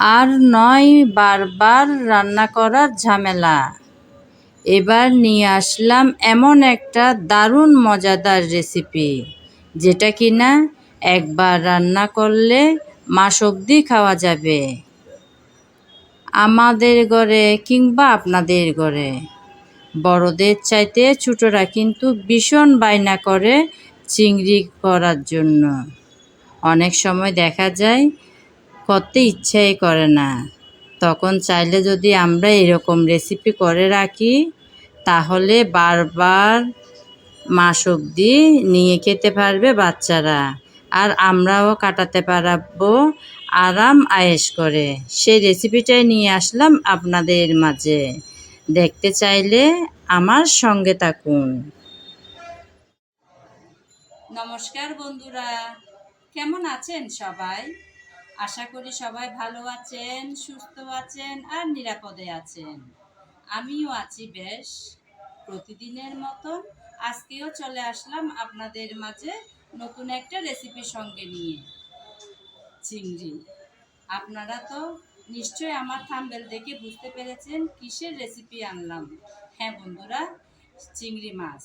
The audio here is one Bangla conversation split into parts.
আর নয় বারবার রান্না করার ঝামেলা। এবার নিয়ে আসলাম এমন একটা দারুণ মজাদার রেসিপি যেটা কি না একবার রান্না করলে মাস অবধি খাওয়া যাবে। আমাদের ঘরে কিংবা আপনাদের ঘরে। বড়দের চাইতে ছোটরা কিন্তু ভীষণ বায়না করে চিংড়ি করার জন্য। অনেক সময় দেখা যায় করতে ইচ্ছাই করে না। তখন চাইলে যদি আমরা এরকম রেসিপি করে রাখি, তাহলে বারবার মাস অবধি নিয়ে খেতে পারবে বাচ্চারা। আর আমরাও কাটাতে পারব আরাম আয়েশ করে। সেই রেসিপিটাই নিয়ে আসলাম আপনাদের মাঝে। দেখতে চাইলে আমার সঙ্গে থাকুন। নমস্কার বন্ধুরা, কেমন আছেন সবাই? আশা করি সবাই ভালো আছেন, সুস্থ আছেন আর নিরাপদে আছেন। আমিও আছি বেশ প্রতিদিনের মতন। আজকেও চলে আসলাম আপনাদের মাঝে নতুন একটা রেসিপি সঙ্গে নিয়ে। চিংড়ি। আপনারা তো নিশ্চয়ই আমার থাম্বেল দেখে বুঝতে পেরেছেন কিসের রেসিপি আনলাম। হ্যাঁ বন্ধুরা, চিংড়ি মাছ।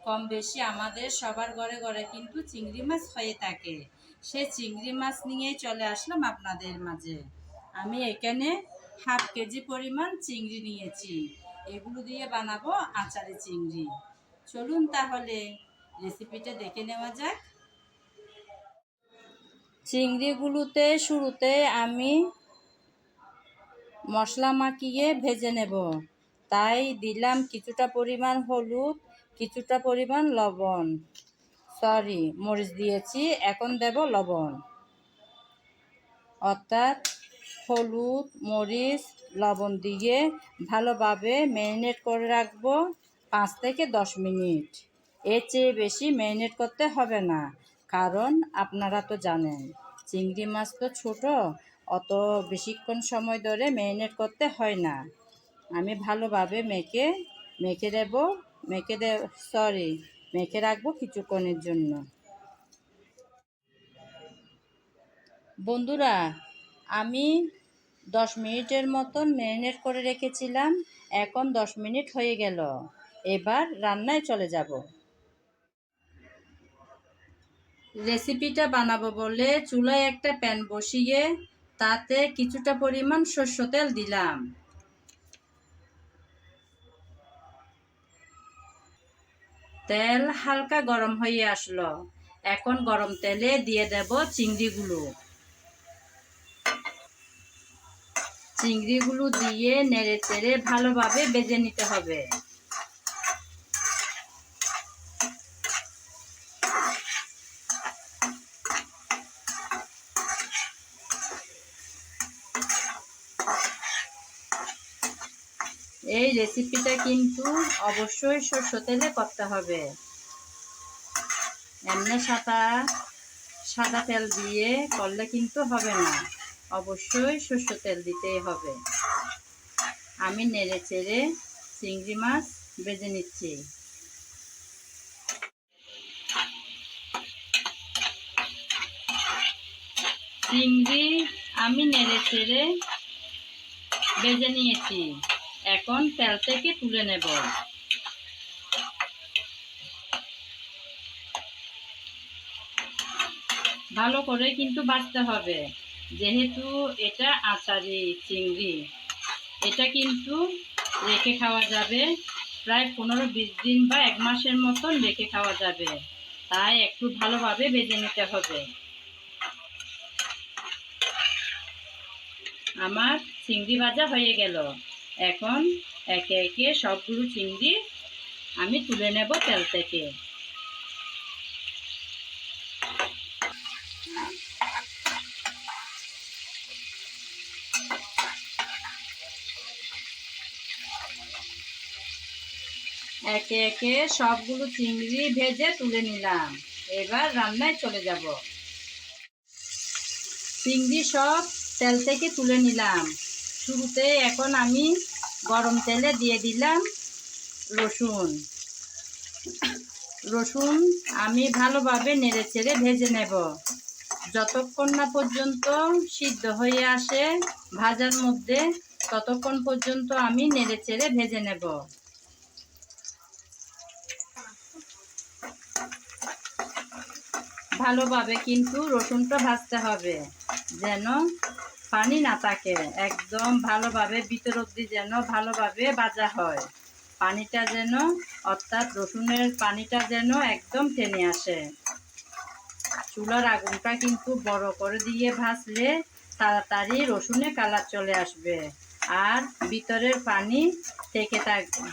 কম বেশি আমাদের সবার ঘরে ঘরে কিন্তু চিংড়ি মাছ হয়ে থাকে। সে চিংড়ি মাছ নিয়েই চলে আসলাম আপনাদের মাঝে। আমি এখানে হাফ কেজি পরিমাণ চিংড়ি নিয়েছি। এগুলো দিয়ে বানাবো আচারে চিংড়ি। চলুন তাহলে রেসিপিটা দেখে নেওয়া যাক। চিংড়িগুলোতে শুরুতে আমি মশলা মাখিয়ে ভেজে নেব। তাই দিলাম কিছুটা পরিমাণ হলুদ, কিছুটা পরিমাণ লবণ। সরি, মরিচ দিয়েছি, এখন দেব লবণ। অর্থাৎ হলুদ, মরিচ, লবণ দিয়ে ভালোভাবে ম্যারিনেট করে রাখব পাঁচ থেকে দশ মিনিট। এর চেয়ে বেশি ম্যারিনেট করতে হবে না, কারণ আপনারা তো জানেন, চিংড়ি মাছ তো ছোট, অত বেশিক্ষণ সময় ধরে ম্যারিনেট করতে হয় না। আমি ভালোভাবে মেখে মেখে দেব, মেখে দে, সরি মেখে রাখব কিছুক্ষণের জন্য। বন্ধুরা, আমি দশ মিনিটের মতন ম্যারিনেট করে রেখেছিলাম, এখন দশ মিনিট হয়ে গেল। এবার রান্নায় চলে যাব। রেসিপিটা বানাবো বলে চুলায় একটা প্যান বসিয়ে তাতে কিছুটা পরিমাণ সর্ষ তেল দিলাম। তেল হালকা গরম হয়ে আসলো। এখন গরম তেলে দিয়ে দেব চিংড়িগুলো। চিংড়িগুলো দিয়ে নেড়ে চেড়ে ভালোভাবে বেজে নিতে হবে। এই রেসিপিটা কিন্তু অবশ্যই সর্ষ তেলে করতে হবে। এমনি সাদা সাদা তেল দিয়ে করলে কিন্তু হবে না। অবশ্যই সর্ষ তেল দিতেই হবে। আমি নেড়ে চেড়ে চিংড়ি মাছ বেজে নিচ্ছি। চিংড়ি আমি নেড়ে চেড়ে বেজে নিয়েছি। এখন তেল থেকে তুলে নেব। ভালো করে কিন্তু বাছতে হবে। যেহেতু এটা আচারি চিংড়ি, এটা কিন্তু রেখে খাওয়া যাবে। প্রায় পনেরো বিশ দিন বা এক মাসের মতন রেখে খাওয়া যাবে। তাই একটু ভালোভাবে বেজে নিতে হবে। আমার চিংড়ি ভাজা হয়ে গেল। এখন একে একে সবগুলো চিংড়ি আমি তুলে নেব তেল থেকে। একে একে সবগুলো চিংড়ি ভেজে তুলে নিলাম। এবার রান্নায় চলে যাব। চিংড়ি সব তেল থেকে তুলে নিলাম। শুরুতে এখন আমি গরম তেলে দিয়ে দিলাম রসুন। রসুন আমি ভালোভাবে নেড়ে চেড়ে ভেজে নেব। যতক্ষণ না পর্যন্ত সিদ্ধ হয়ে আসে ভাজার মধ্যে, ততক্ষণ পর্যন্ত আমি নেড়ে চেড়ে ভেজে নেব। ভালোভাবে কিন্তু রসুনটা ভাজতে হবে, যেন পানি না থাকে, একদম ভালোভাবে ভিতর অব্দি যেন ভালোভাবে ভাজা হয়। পানিটা যেন, অর্থাৎ রসুনের পানিটা যেন একদম টেনে আসে। চুলার আগুনটা কিন্তু বড় করে দিয়ে ভাজলে তাড়াতাড়ি রসুনে কালার চলে আসবে আর ভিতরের পানি থেকে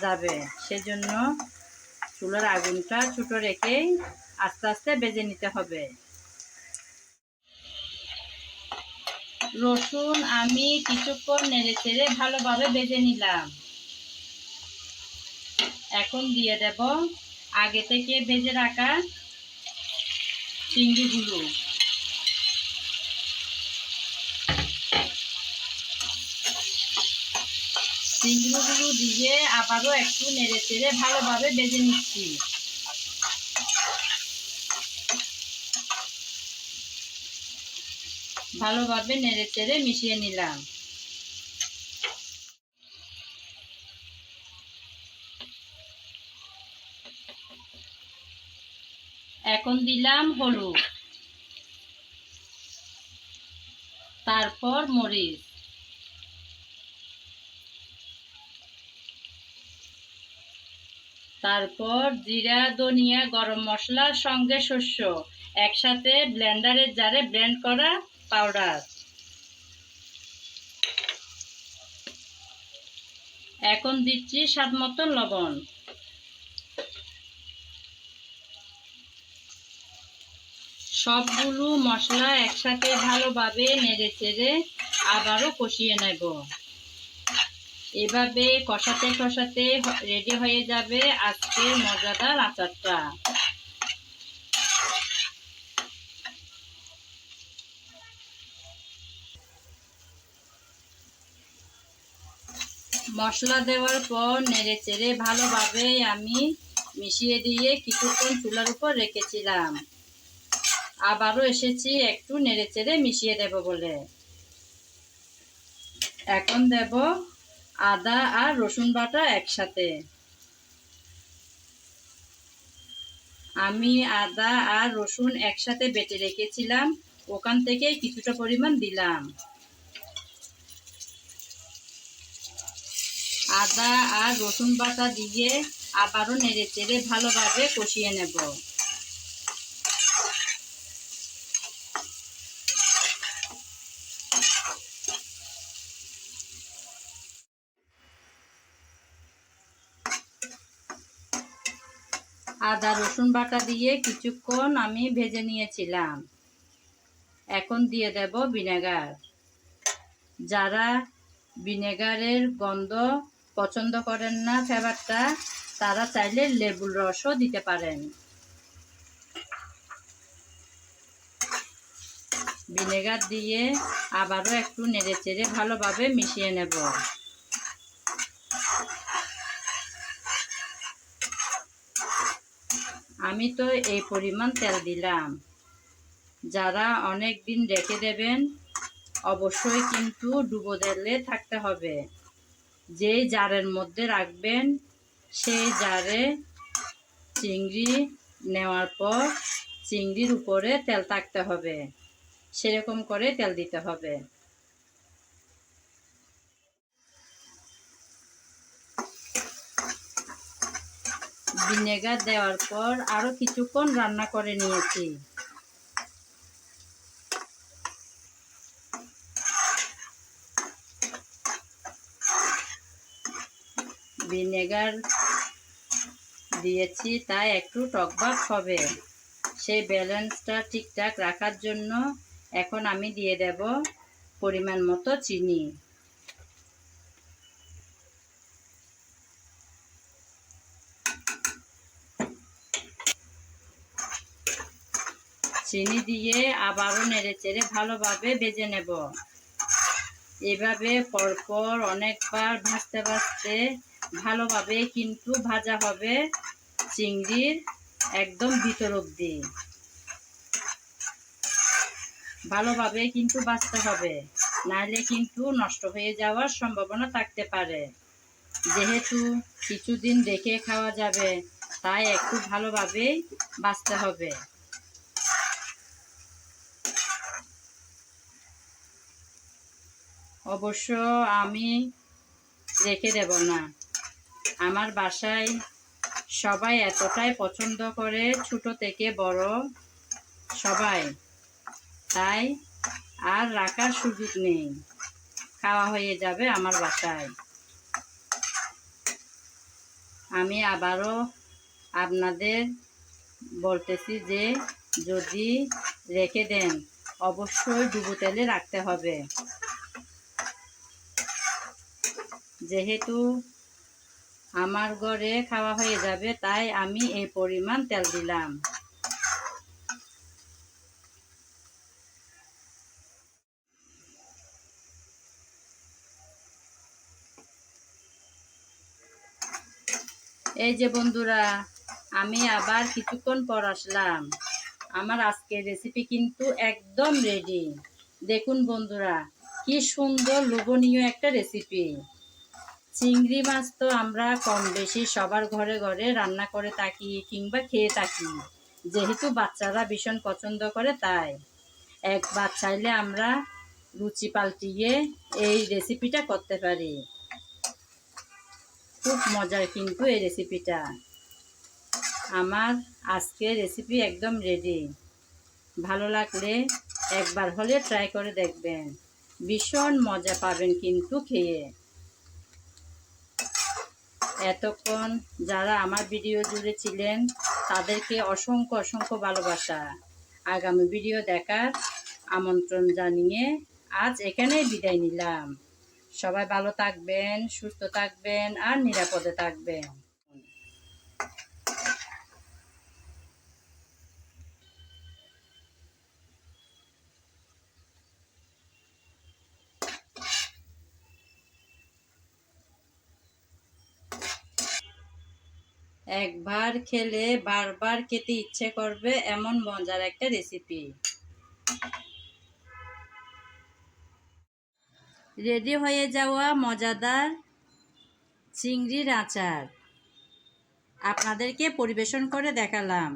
যাবে। সেজন্য চুলার আগুনটা ছোটো রেখেই আস্তে আস্তে বেজে নিতে হবে। রসুন, আমি কিছুক্ষণ নেড়ে চেড়ে ভালোভাবে বেজে নিলাম। এখন দিয়ে দেব আগে থেকে ভেজে রাখা চিংড়িগুলো। চিংড়িগুলো দিয়ে আবারও একটু নেড়ে চেড়ে ভালোভাবে বেজে নিচ্ছি। ভালোভাবে নেড়ে চেড়ে মিশিয়ে নিলাম। এখন দিলাম হলুদ। তারপর মরিচ। তারপর জিরা, ধনিয়া, গরম মশলার সঙ্গে শস্য। একসাথে ব্লেন্ডারের জারে ব্লেন্ড করা পাউডার। এখন দিচ্ছি স্বাদ মতো লবণ। সবগুলো মশলা একসাথে ভালোভাবে নেড়ে চেড়ে আবারও কষিয়ে নেব। এভাবে কষাতে কষাতে রেডি হয়ে যাবে আজকের মজাদার আচারটা। মশলা দেওয়ার পর নেড়ে চেড়ে ভালোভাবে আমি মিশিয়ে দিয়ে কিছুক্ষণ চুলার উপর রেখেছিলাম। আবারও এসেছি একটু নেড়ে চেড়ে মিশিয়ে দেব বলে। এখন দেব আদা আর রসুন বাটা একসাথে। আমি আদা আর রসুন একসাথে বেটে রেখেছিলাম, ওখান থেকে কিছুটা পরিমাণ দিলাম। আদা আর রসুন বাটা দিয়ে আবারও নেড়ে চেড়ে ভালোভাবে কষিয়ে নেব। আদা, রসুন বাটা দিয়ে কিছুক্ষণ আমি ভেজে নিয়েছিলাম। এখন দিয়ে দেব ভিনেগার। যারা ভিনেগারের গন্ধ পছন্দ করেন না ফ্লেভারটা তারা চাইলে লেবুর রসও দিতে পারেন। ভিনেগার দিয়ে আবারও একটু নেড়ে চেড়ে ভালোভাবে মিশিয়ে নেব। আমি তো এই পরিমাণ তেল দিলাম। যারা অনেক দিন রেখে দেবেন, অবশ্যই কিন্তু ডুবো তেলে থাকতে হবে। যেই জারের মধ্যে রাখবেন সেই জারে চিংড়ি নেওয়ার পর চিংড়ির উপরে তেল থাকতে হবে। সেরকম করে তেল দিতে হবে। ভিনেগার দেওয়ার পর আরও কিছুক্ষণ রান্না করে নিয়েছি। ভিনেগার দিয়েছি, তাই একটু টকবাক হবে। সেই ব্যালেন্সটা ঠিকঠাক রাখার জন্য এখন আমি দিয়ে দেব পরিমাণ মতো চিনি। চিনি দিয়ে আবারও নেড়ে চেড়ে ভালোভাবে ভেজে নেব। এভাবে পরপর অনেকবার ভাজতে ভাজতে ভালোভাবে কিন্তু ভাজা হবে চিংড়ির একদম ভিতর অব্দি ভালোভাবে কিন্তু বাঁচতে হবে, নাহলে কিন্তু নষ্ট হয়ে যাওয়ার সম্ভাবনা থাকতে পারে। যেহেতু কিছুদিন রেখে খাওয়া যাবে, তাই একটু ভালোভাবেই বাঁচতে হবে। অবশ্য আমি রেখে দেব না। আমার বাসায় সবাই এতটাই পছন্দ করে ছোট থেকে বড় সবাই। তাই আর রাখার সুযোগ নেই। খাওয়া হয়ে যাবে আমার বাসায়। আমি আবারও আপনাদের বলতেছি যে যদি রেখে দেন, অবশ্যই ডুবো তেলে রাখতে হবে। যেহেতু আমার ঘরে খাওয়া হয়ে যাবে, তাই আমি এই পরিমাণ তেল দিলাম। এই যে বন্ধুরা, আমি আবার কিছুক্ষণ পর আসলাম। আমার আজকের রেসিপি কিন্তু একদম রেডি দেখুন বন্ধুরা, কি সুন্দর লোভনীয় একটা রেসিপি চিংড়ি মাছ তো আমরা কম বেশি সবার ঘরে ঘরে রান্না করে থাকি কিংবা খেয়ে থাকি। যেহেতু বাচ্চারা ভীষণ পছন্দ করে, তাই। একবার চাইলে আমরা রুচি পাল্টিয়ে এই রেসিপিটা করতে পারি। খুব মজার কিন্তু এই রেসিপিটা আমার আজকের রেসিপি একদম রেডি ভালো লাগলে একবার হলে ট্রাই করে দেখবেন। ভীষণ মজা পাবেন কিন্তু খেয়ে। এতক্ষণ যারা আমার ভিডিও জুড়ে ছিলেন, তাদেরকে অসংখ্য অসংখ্য ভালোবাসা। আগামী ভিডিও দেখার আমন্ত্রণ জানিয়ে আজ এখানেই বিদায় নিলাম। সবাই ভালো থাকবেন, সুস্থ থাকবেন আর নিরাপদে থাকবেন। একবার খেলে বারবার খেতে ইচ্ছে করবে এমন মজার একটা রেসিপি রেডি হয়ে যাওয়া মজাদার চিংড়ির আচার। আপনাদেরকে পরিবেশন করে দেখালাম।